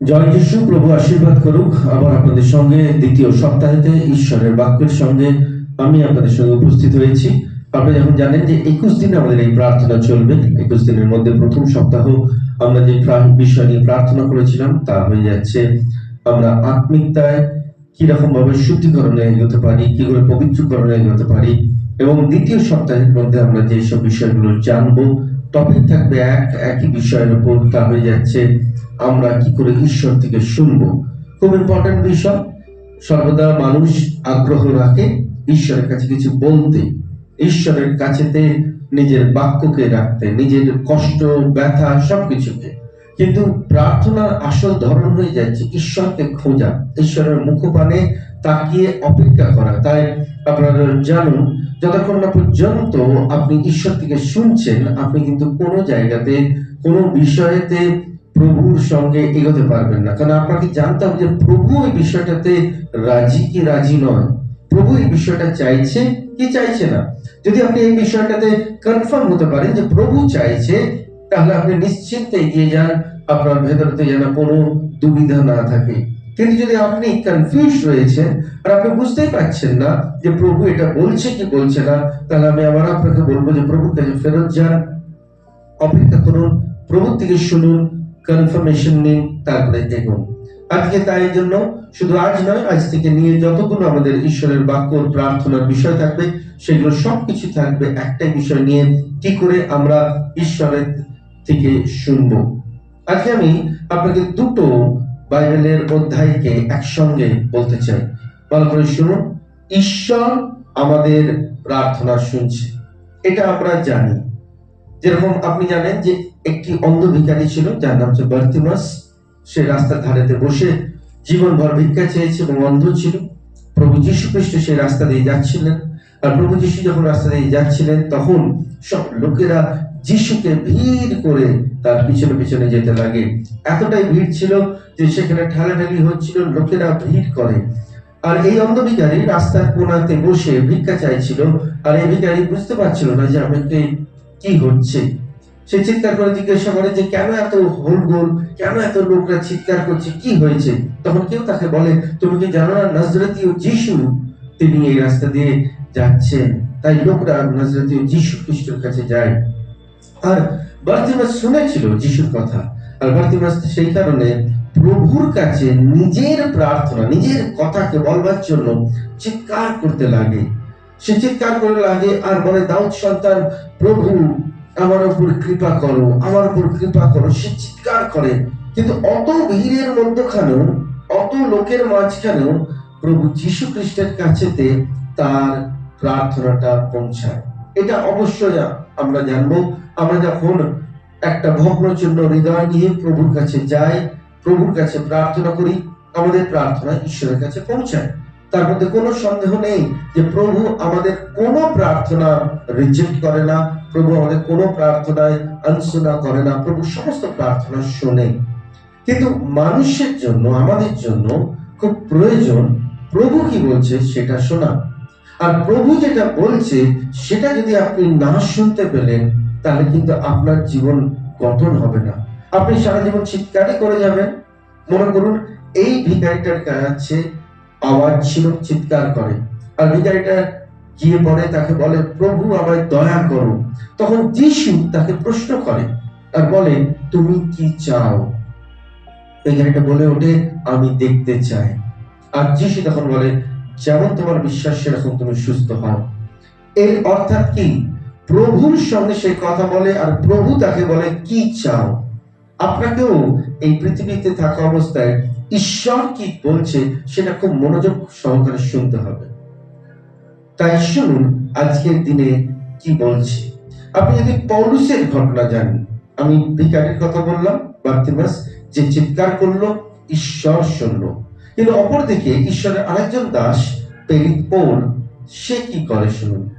জয় যিশু, প্রভু আশীর্বাদ করুক। আবার আপনাদের সঙ্গে দ্বিতীয় সপ্তাহেতে ঈশ্বরের বাক্যের সঙ্গে আমি আপনাদের সঙ্গে উপস্থিত হয়েছি। আপনি যখন জানেন যে একুশ দিন আমাদের এই প্রার্থনা চলবে, একুশ দিনের মধ্যে প্রথম সপ্তাহ আমরা যে বিষয় নিয়ে প্রার্থনা করেছিলাম, তা হয়ে যাচ্ছে আমরা আত্মিকতায় কীরকম ভাবে শুদ্ধিকরণে এগোতে পারি কি করে পবিত্রকরণে এগোতে পারি, এবং দ্বিতীয় সপ্তাহের মধ্যে আমরা যে সব বিষয়গুলো জানব টপিক থাকবে এক, একই বিষয়ের উপর তা হয়ে যাচ্ছে, আমরা কি করে ঈশ্বর থেকে শুনব? খুব ইম্পর্টেন্ট বিষয়। সর্বদা মানুষ আগ্রহ রাখে ঈশ্বরের কাছে কিছু বলতে। ঈশ্বরের কাছেতে নিজের বাক্যকে রাখতে, নিজের কষ্ট, ব্যথা, সবকিছুকে। কিন্তু প্রার্থনার আসল ধরন হয়ে যাচ্ছে ঈশ্বরকে খোঁজা। ঈশ্বরের মুখপানে তাকিয়ে অপেক্ষা করা। তাই আপনারা জানুন, যতক্ষণ না পর্যন্ত আপনি ঈশ্বর থেকে শুনছেন, আপনি কিন্তু কোনো জায়গাতে, কোনো বিষয়েতে প্রভুর সঙ্গে এগোতে পারবেন না। কারণ আপনাকে জানতে হবে যে প্রভু এই বিষয়টাতে রাজি কি রাজি নয়। প্রভু এই বিষয়টা চাইছে কি চাইছে না? যদি আপনি এই বিষয়টাতে কনফার্ম হতে পারেন যে প্রভু চাইছে, তাহলে আপনি নিশ্চিন্তে এগিয়ে যান, আপনার ভেতরতে যেন কোনো দুবিধা না থাকে। কিন্তু যদি আপনি কনফিউজ রয়েছেন, আর আপনি বুঝতেই পারছেন না যে প্রভু এটা বলছে কি বলছে না, তাহলে আমি আবার আপনাকে বলব যে প্রভুর কাছে ফেরত যান। অপেক্ষা করুন, প্রভুর থেকে শুনুন কনফার্মেশন নিন, তারপরে এগোন। আজকে তাই জন্য শুধু আজ নয়, আজ থেকে নিয়ে যতগুলো আমাদের ঈশ্বরের বাক্য, প্রার্থনার বিষয় থাকবে, সেগুলো সবকিছু থাকবে একটাই বিষয় নিয়ে। কি করে আমরা ঈশ্বরের থেকে শুনব? আজকে আমি আপনাকে দুটো বাইবেলের অধ্যায়কে একসঙ্গে বলতে চাই। ভালো করে শুনুন। ঈশ্বর আমাদের প্রার্থনা শুনছে। এটা আমরা জানি। যেরকম আপনি জানেন যে একটি অন্ধ ভিখারি ছিল, যার নাম হচ্ছে বার্তিমাস। সে রাস্তার ধারেতে বসে জীবনভর ভিক্ষা চেয়েছে এবং অন্ধ ছিল। প্রভু যীশু খ্রিস্ট সেই রাস্তা দিয়ে যাচ্ছিলেন। আর প্রভু যীশু যখন রাস্তা দিয়ে যাচ্ছিলেন, তখন সব লোকেরা যিশুকে ভিড় করে তার পিছনে পিছনে যেতে লাগে। এতটাই ভিড় ছিল যে সেখানে ঠেলাঠেলি হচ্ছিল, লোকেরা ভিড় করে। আর এই অন্ধ ভিখারি রাস্তার কোনাতে বসে ভিক্ষা চাইছিল, আর এই ভিখারি বুঝতে পারছিল না যে আমাকে কি হচ্ছে। সে চিৎকার করে জিজ্ঞাসা করে যে, কেন এত হোলগোল কেন এত লোকরা চিৎকার করছে? কি হয়েছে? তখন কেউ তাকে বলে, তুমি কি জানো না নজরতীয় যিশু তিনি এই রাস্তা দিয়ে যাচ্ছেন। তাই লোকরা নজরতীয় যিশু খ্রিস্টের কাছে যায়। আর বার্তিমাস শুনেছিল যিশুর কথা। আর বার্তিমাস সেই কারণে প্রভুর কাছে নিজের প্রার্থনা, নিজের কথাকে বলবার জন্য চিৎকার করতে লাগে। সে চিৎকার করে লাগে আর বলে, দাউদ সন্তান, প্রভু, আমার উপর কৃপা করো, আমার উপর কৃপা করো। সে চিৎকার করে। কিন্তু অত ভিড়ের মধ্যখানেও, অত লোকের মাঝখানেও প্রভু যীশু খ্রিস্টের কাছেতে তার প্রার্থনাটা পৌঁছায়। এটা অবশ্যই আমরা জানব। আমরা যখন একটা ভগ্নচূর্ণ হৃদয় নিয়ে প্রভুর কাছে যাই, প্রভুর কাছে প্রার্থনা করি, আমাদের প্রার্থনা ঈশ্বরের কাছে পৌঁছায়। তার মধ্যে কোনো সন্দেহ নেই যে প্রভু আমাদের কোনো প্রার্থনা রিজেক্ট করে না, প্রভু আমাদের কোনো প্রার্থনায় আনসুনা করে না, প্রভু সমস্ত প্রার্থনা শোনে। কিন্তু মানুষের জন্য, আমাদের জন্য খুব প্রয়োজন, প্রভু কি বলছে সেটা শোনা। আর প্রভু যেটা বলছে, সেটা যদি আপনি না শুনতে পেলেন, তাহলে কিন্তু আপনার জীবন গঠন হবে না। আপনি সারা জীবন চিৎকারই করে যাবেন। মনে করুন, এই ভিখারিটার কাছে আওয়াজ ছিল, চিৎকার করে। আর ভিখারিটা গিয়ে পড়ে তাকে বলে, প্রভু, আমায় দয়া করো। তখন যিশু তাকে প্রশ্ন করে আর বলে, তুমি কি চাও? ভিখারিটা বলে ওঠে, আমি দেখতে চাই। আর যিশু তখন বলে যেমন তোমার বিশ্বাস, সেরকম তুমি সুস্থ হও। এর অর্থাৎ কি? প্রভুর সঙ্গে সে কথা বলে আর প্রভু তাকে বলে, কি চাও? আপনাকেও এই পৃথিবীতে থাকা অবস্থায় ঈশ্বর কি বলছে, সেটা খুব মনোযোগ সহকারে শুনতে হবে। তাই শুনুন, আজকের দিনে কি বলছে। আপনি যদি পৌলুসের ঘটনা জানেন, আমি ভিকারির কথা বললাম বার্তিমাস যে চিৎকার করল, ঈশ্বর শুনলো। কিন্তু অপরদিকে ঈশ্বরের আরেকজন দাস, পেরিত পৌল, সে কি করে শুনুন?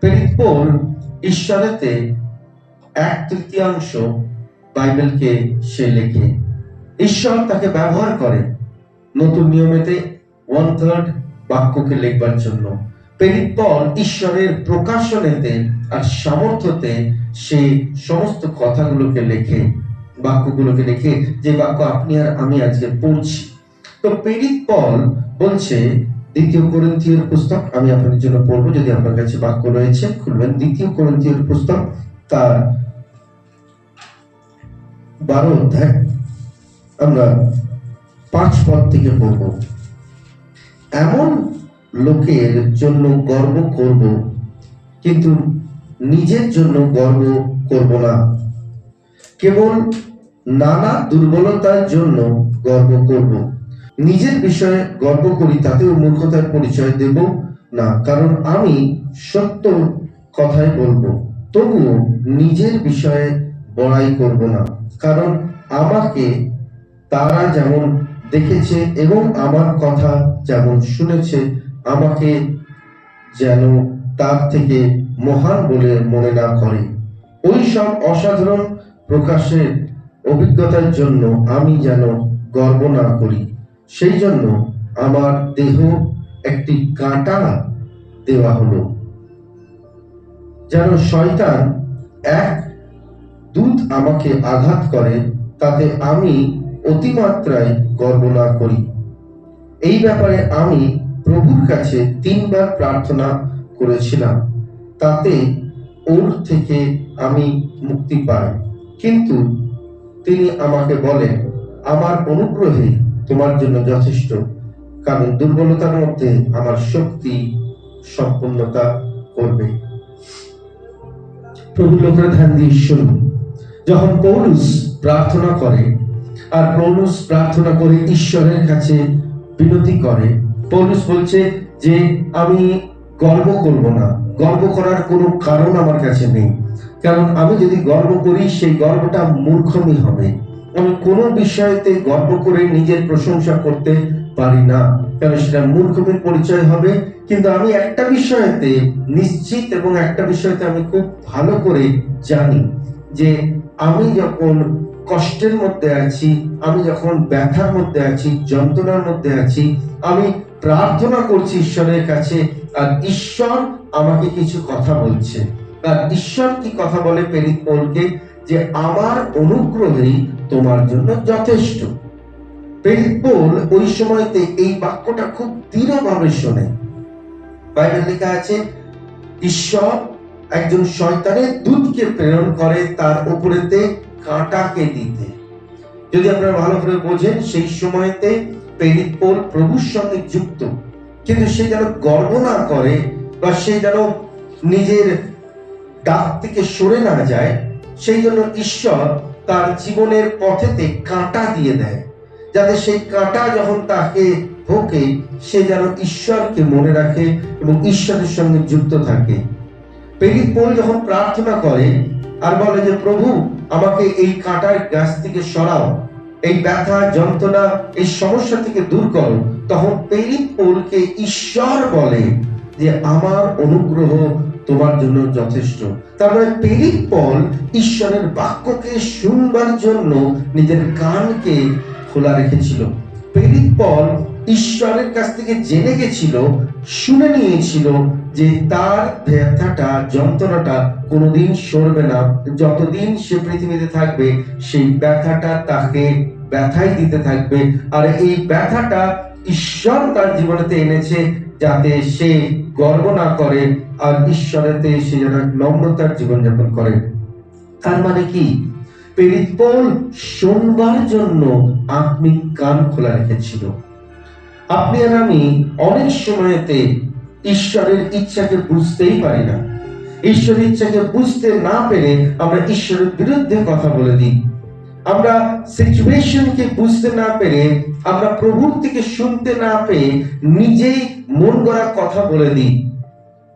পেরিত পৌল ঈশ্বরেতে এক তৃতীয়াংশ বাইবেলকে সে লেখে। ঈশ্বর তাকে ব্যবহার করে নতুন নিয়মেতে ওয়ান থার্ড বাক্যকে লেখবার জন্য। পেরিত পল ঈশ্বরের প্রকাশনেতে আর সামর্থ্যতে সে সমস্ত কথাগুলোকে লেখে, বাক্যগুলোকে রেখে যে বাক্য আপনি আর আমি আজকে পড়ছি। তো পেরিত পল বলছে, দ্বিতীয় করন্থীয়ের পুস্তক, আমি আপনাদের জন্য পড়ব যদি আপনার কাছে বাক্য রয়েছে, খুলবেন। দ্বিতীয় করন্থীয়ের পুস্তক, তার বারো অধ্যায়, আমরা পাঁচ পদ থেকে পড়ব। এমন লোকের জন্য গর্ব করব, কিন্তু নিজের জন্য গর্ব করব না। কেবল নানা দুর্বলতার জন্য গর্ব করব। নিজের বিষয়ে গর্ব করি তাতেও মূর্খতার পরিচয় দেব না। কারণ আমি সত্য কথাই বলব। তবুও নিজের বিষয়ে বড়াই করব না। কারণ আমাকে তারা যেমন দেখেছে এবং আমার কথা যেমন শুনেছে, আমাকে যেন তার থেকে মহান বলে মনে না করে। ওই সব অসাধারণ প্রকাশের অভিজ্ঞতার জন্য আমি যেন গর্ব না করি। সেই জন্য আমার দেহ একটি কাঁটা দেওয়া হলো, যেন শয়তান এক দূত আমাকে আঘাত করে, তাতে আমি অতিমাত্রায় গর্ব না করি। এই ব্যাপারে আমি প্রভুর কাছে তিনবার প্রার্থনা করেছিলাম, তাতে ওর থেকে আমি মুক্তি পাই। কিন্তু তিনি আমাকে বলেন, আমার অনুগ্রহে তোমার জন্য যথেষ্ট। কারণ দুর্বলতার মধ্যে আমার শক্তি সম্পূর্ণতা করবে। প্রভু লোকের ধ্যান দিয়ে শুনুন। যখন পৌলুস প্রার্থনা করে আর পৌলুস প্রার্থনা করে ঈশ্বরের কাছে বিনতি করে, পৌলুস বলছে যে, আমি গর্ব করব না। গর্ব করার কোনো কারণ আমার কাছে নেই। কারণ আমি যদি গর্ব করি, সেই গর্বটা মূর্খমি হবে। আমি কোনো বিষয়তে গর্ব করে নিজের প্রশংসা করতে পারি না। কারণ সেটা মূর্খমির পরিচয় হবে। কিন্তু আমি একটা বিষয়তে নিশ্চিত এবং একটা বিষয়তে আমি খুব ভালো করে জানি যে আমি যখন কষ্টের মধ্যে আছি, আমি যখন ব্যথার মধ্যে আছি, যন্ত্রণার মধ্যে আছি, আমি প্রার্থনা করছি ঈশ্বরের কাছে, আর ঈশ্বর আমাকে কিছু কথা বলছে। আর ঈশ্বর কি কথা বলে পেরিত যে আমার অনুগ্রহেই তোমার জন্য যথেষ্ট। পেরিত ওই সময়তে এই বাক্যটা খুব দৃঢ়ভাবে শোনে। বাইবেল লেখা আছে, ঈশ্বর একজন শয়তানের দূতকে প্রেরণ করে তার উপরেতে কাঁটাকে দিতে। যদি আপনারা ভালো করে বোঝেন, সেই সময়তে পেরিত পৌল প্রভুর সঙ্গে যুক্ত। কিন্তু সে যেন গর্ব না করে বা সে যেন নিজের ডাক থেকে সরে না যায়, সেই জন্য ঈশ্বর তার জীবনের পথেতে কাঁটা দিয়ে দেয়, যাতে সেই কাঁটা যখন তাকে ভোগে সে যেন ঈশ্বরকে মনে রাখে এবং ঈশ্বরের সঙ্গে যুক্ত থাকে। পেরিত পৌল যখন প্রার্থনা করে আর বলে যে, প্রভু, আমাকে এই কাঁটার গাছ থেকে সরাও, এই ব্যথা, যন্ত্রণা, এই সমস্যা থেকে দূর করো, তখন পেরিত পৌলকে ঈশ্বর বলে যে আমার অনুগ্রহ তোমার জন্য যথেষ্ট। তারপরে পেরিত পল ঈশ্বরের বাক্যকে শুনবার জন্য নিজের কানকে খোলা রেখেছিল। পেরিত পল ঈশ্বরের কাছ থেকে জেনে গেছিল, শুনে নিয়েছিল যে তার ব্যথাটা, যন্ত্রণাটা কোনোদিন সরবে না। যতদিন সে পৃথিবীতে থাকবে, সেই ব্যথাটা তাকে ব্যথাই দিতে থাকবে। আর এই ব্যথাটা ঈশ্বর তার জীবনেতে এনেছে যাতে সে গর্ব না করে আর ঈশ্বরেতে সে যেন নম্রতার জীবনযাপন করে। তার মানে কি? পেরিত পৌল শোনবার জন্য আপনি কান খোলা রেখেছিল। আপনি আর আমি অনেক সময়তে ঈশ্বরের ইচ্ছাকে বুঝতেই পারি না। ঈশ্বরের ইচ্ছাকে বুঝতে না পেরে আমরা ঈশ্বরের বিরুদ্ধে কথা বলে দিই। আমরা সিচুয়েশনকে বুঝতে না পেরে, আমরা প্রভুর থেকে শুনতে না পেয়ে নিজেই মন গড়া কথা বলে দিই।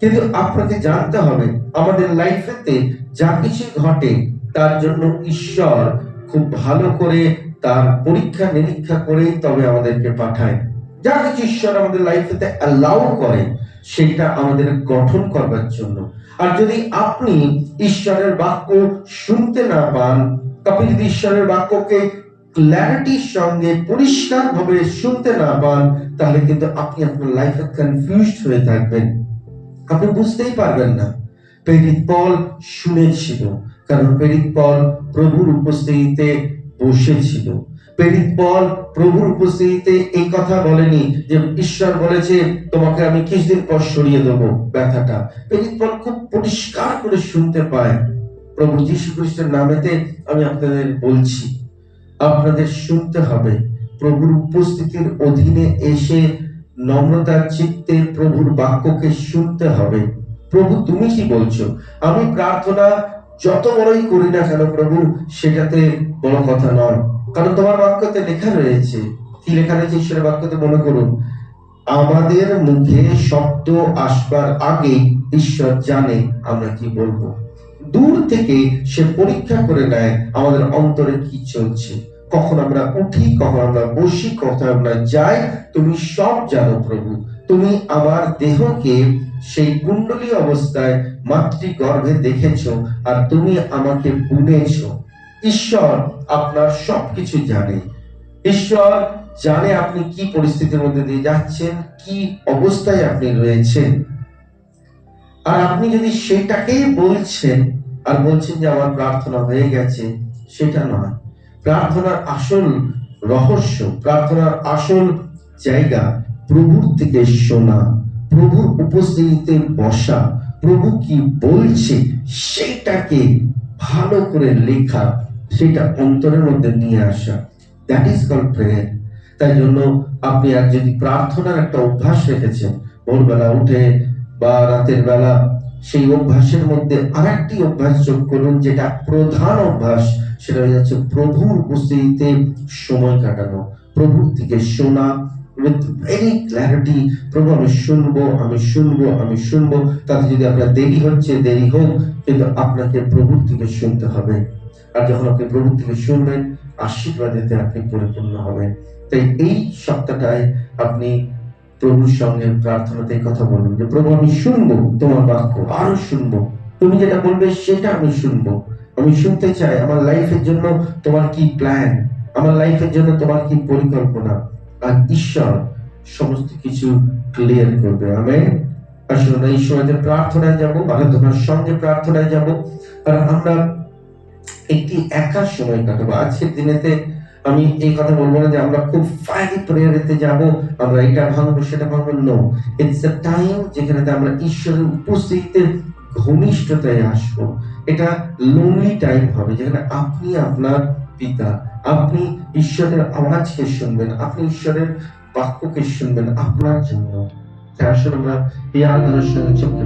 কিন্তু আপনাকে জানতে হবে, আমাদের লাইফেতে যা কিছু ঘটে, তার জন্য ঈশ্বর খুব ভালো করে তার পরীক্ষা নিরীক্ষা করে তবে আমাদেরকে পাঠায়। যা কিছু ঈশ্বর আমাদের লাইফেতে অ্যালাউ করে, সেটা আমাদের গঠন করবার জন্য। আর যদি আপনি ঈশ্বরের বাক্য শুনতে না পান, আপনি যদি ঈশ্বরের বাক্যকে ক্ল্যারিটির সঙ্গে পরিষ্কার ভাবে শুনতে না পান, তাহলে কিন্তু আপনি আপনার লাইফে কনফিউজড হয়ে থাকবেন। আপনি বুঝতেই পারবেন না। পেরিত পল শুনেছিল, কারণ পেরিত পল প্রভুর উপস্থিতিতে বসেছিল। প্রেরিত পল প্রভুর উপস্থিতিতে এই কথা বলেনি যে ঈশ্বর বলেছে, তোমাকে আমি কিছুদিন পর সরিয়ে দেবো ব্যথাটা। প্রেরিত পল খুব পরিষ্কার করে শুনতে পায়। প্রভু যীশু খ্রিস্টের নামেতে আমি আপনাদের বলছি। আপনাদের শুনতে হবে, প্রভুর উপস্থিতির অধীনে এসে নম্রতার চিত্তে প্রভুর বাক্যকে শুনতে হবে। প্রভু, তুমি কি বলছো? আমি প্রার্থনা যত বড়ই করি না কেন প্রভু, সেটাতে বড় কথা নয়। কারণ তোমার বাক্যতে লেখা রয়েছে। কি লেখা রয়েছে ঈশ্বরের বাক্যতে মনে করুন? আমাদের মুখে শব্দ আসবার আগে ঈশ্বর জানে আমরা কি বলব। দূর থেকে সে পরীক্ষা করে নেয় আমাদের অন্তরে কি চলছে। কখন আমরা উঠি, কখন আমরা বসি, কখন আমরা যাই, তুমি সব জানো প্রভু। তুমি আমার দেহকে সেই কুণ্ডলী অবস্থায় মাতৃ গর্ভে দেখেছ আর তুমি আমাকে বুনেছ। ঈশ্বর আপনার সবকিছু জানে। ঈশ্বর জানে আপনি কি পরিস্থিতির মধ্যে দিয়ে যাচ্ছেন, কি অবস্থায় আপনি রয়েছেন। আর আপনি যদি সেটাকেই বলছেন আর বলছেন যে আমার প্রার্থনা হয়ে গেছে, সেটা নয়। প্রার্থনার আসল রহস্য, প্রার্থনার আসল জায়গা প্রভুর থেকে শোনা, প্রভুর উপস্থিতিতে বসা, প্রভু কি বলছে সেটাকে ভালো করে লেখা, সেটা অন্তরের মধ্যে নিয়ে আসা। দ্যাট ইজ কল প্রেয়ার তাই জন্য আপনি আর যদি প্রার্থনার একটা অভ্যাস রেখেছেন, ভোরবেলা উঠে বা রাতের বেলা সেই অভ্যাসের মধ্যে আরেকটি অভ্যাস যোগ করুন, যেটা প্রধান অভ্যাস, সেটা হয়ে যাচ্ছে প্রভুর উপস্থিতিতে সময় কাটানো। প্রভুর থেকে শোনা উইথ ভেরি ক্ল্যারিটি প্রভু, আমি শুনব আমি শুনব আমি শুনব। তাতে যদি আপনার দেরি হচ্ছে, দেরি হোক, কিন্তু আপনাকে প্রভুর থেকে শুনতে হবে। আর যখন আপনি প্রভুর থেকে শুনবেন, আশীর্বাদেতে আপনি পরিপূর্ণ হবেন। তাই এই সপ্তাহটায় আপনি প্রভুর সঙ্গে প্রার্থনাতে কথা বলুন যে, প্রভু, আমি শুনব তোমার বাক্য, আরও শুনব। তুমি যেটা বলবে সেটা আমি শুনব। আমি শুনতে চাই, আমার লাইফের জন্য তোমার কি প্ল্যান? আমার লাইফের জন্য তোমার কি পরিকল্পনা? আর ঈশ্বর সমস্ত কিছু ক্লিয়ার করবে। আমি আসলে এই সময়তে প্রার্থনায় যাব, আরাধনার সঙ্গে প্রার্থনায় যাব, আর আমরা একটি একা সময় কাটাবো। আজকের দিনেতে আমি এই কথা বলব না যে আমরা খুব ফায়ারি প্রেয়ারেতে যাব, আমরা এটা ভাঙবো, সেটা ভাঙবো নো ইটস এ টাইম যেখানে আমরা ঈশ্বরের উপস্থিতিতে ঘনিষ্ঠতায় আসব। এটা লোনলি টাইম হবে, যেখানে আপনি আপনার পিতা, আপনি ঈশ্বরের আওয়াজকে শুনবেন, আপনি ঈশ্বরের বাক্যকে শুনবেন আপনার জন্য। আসলে আমরা এই আলোচনার সঙ্গে চোখকে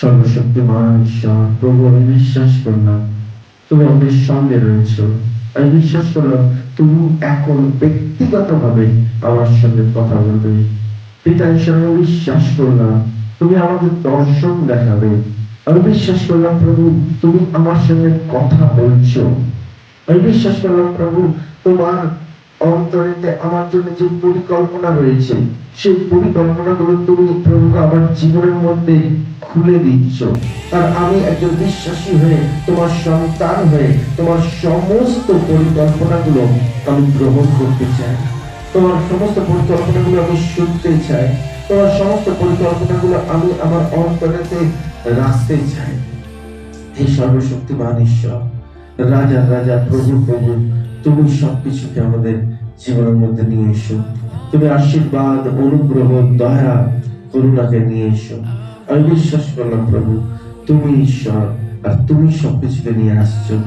সর্বশক্তিমান ঈশ্বর, প্রভু, আমি বিশ্বাস করলাম। তুমি আমাদের সঙ্গে রয়েছো। আমি বিশ্বাস করলাম, তুমি এখন ব্যক্তিগত ভাবে আমার সঙ্গে কথা বলবে। পিতা হিসেবে আমি বিশ্বাস করলাম, তুমি আমাকে দর্শন দেখাবে। আমি বিশ্বাস করলাম, প্রভু, তুমি আমার সঙ্গে কথা বলছো। আমি বিশ্বাস করলাম, প্রভু, তোমার অন্তরেতে আমার জন্য যে পরিকল্পনা রয়েছে, সেই পরিকল্পনাগুলো তুমি প্রভু আমার জীবনের মধ্যে খুলে দিচ্ছ। আর আমি একজন বিশ্বাসী হয়ে, তোমার সন্তান হয়ে, তোমার সমস্ত পরিকল্পনাগুলো আমি গ্রহণ করতে চাই। তোমার সমস্ত পরিকল্পনাগুলো আমি শুনতে চাই। তোমার সমস্ত পরিকল্পনাগুলো আমি আমার অন্তরেতে রাখতে চাই। এই সর্বশক্তিমান ঈশ্বর, রাজা রাজা, প্রভু প্রভু তুমি সবকিছুকে আমাদের জীবনের মধ্যে নিয়ে এসো। তুমি আশীর্বাদ, অনুগ্রহ, দয়া, করুণাকে নিয়ে এসো। আমি বিশ্বাস করলাম, প্রভু, তুমি ঈশ্বর, আর তুমি সবকিছুকে নিয়ে আসছো।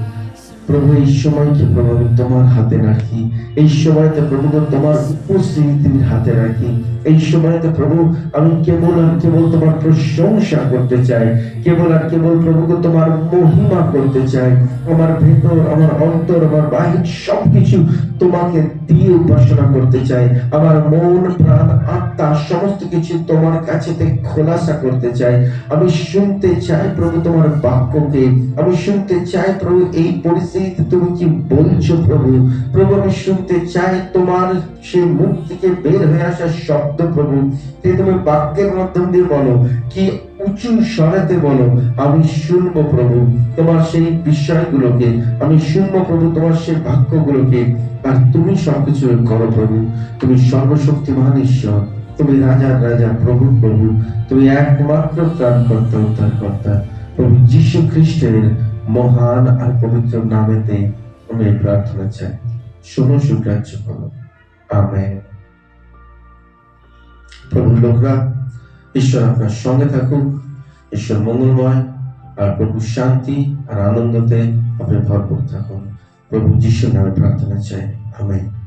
প্রভু, এই সময়কে প্রভু তোমার হাতে রাখি। এই সময়তে প্রভু তোমার উপস্থিতির হাতে রাখি। এই সময়তে প্রভু, আমি কেবল আর কেবল তোমার প্রশংসা করতে চাই। কেবল আর কেবল প্রভুকে তোমার মহিমা করতে চাই। আমার ভেতর, আমার অন্তর, আমার বাহির সবকিছু তোমাকে দিয়ে উপাসনা করতে চাই। আমার মন, প্রাণ, আত্মা সমস্ত কিছু তোমার কাছেতে খোলাসা করতে চাই। আমি শুনতে চাই প্রভু তোমার বাক্যকে। আমি শুনতে চাই প্রভু এই পরিস্থিতিতে তুমি কি বলছো প্রভু? প্রভু, আমি শুনতে চাই তোমার সেই মুখ থেকে বের হয়ে আসা শব্দ প্রভু যে তুমি বাক্যের মাধ্যম দিয়ে বলো, কি উঁচু স্বরেতে বলো, আমি শুনব প্রভু তোমার সেই বিষয়গুলোকে আমি শুনব প্রভু তোমার সেই বাক্যগুলোকে, আর তুমি সবকিছু করো প্রভু, তুমি সর্বশক্তিমান ঈশ্বর, তুমি রাজার রাজা, প্রভু প্রভু, তুমি একমাত্র ত্রাণকর্তা, উদ্ধারকর্তা, প্রভু যীশু খ্রিস্টের মহান আর পবিত্র নামেতে আমি প্রার্থনা চাই। শোনো সুগ্রাহ্য করো আমেন। প্রভু লোকরা, ঈশ্বর আপনার সঙ্গে থাকুক। ঈশ্বর মঙ্গলময় আর প্রভু শান্তি আর আনন্দতে আপনি ভরপুর থাকুন। প্রভু যিশুর নামে প্রার্থনা চাই। আমেন।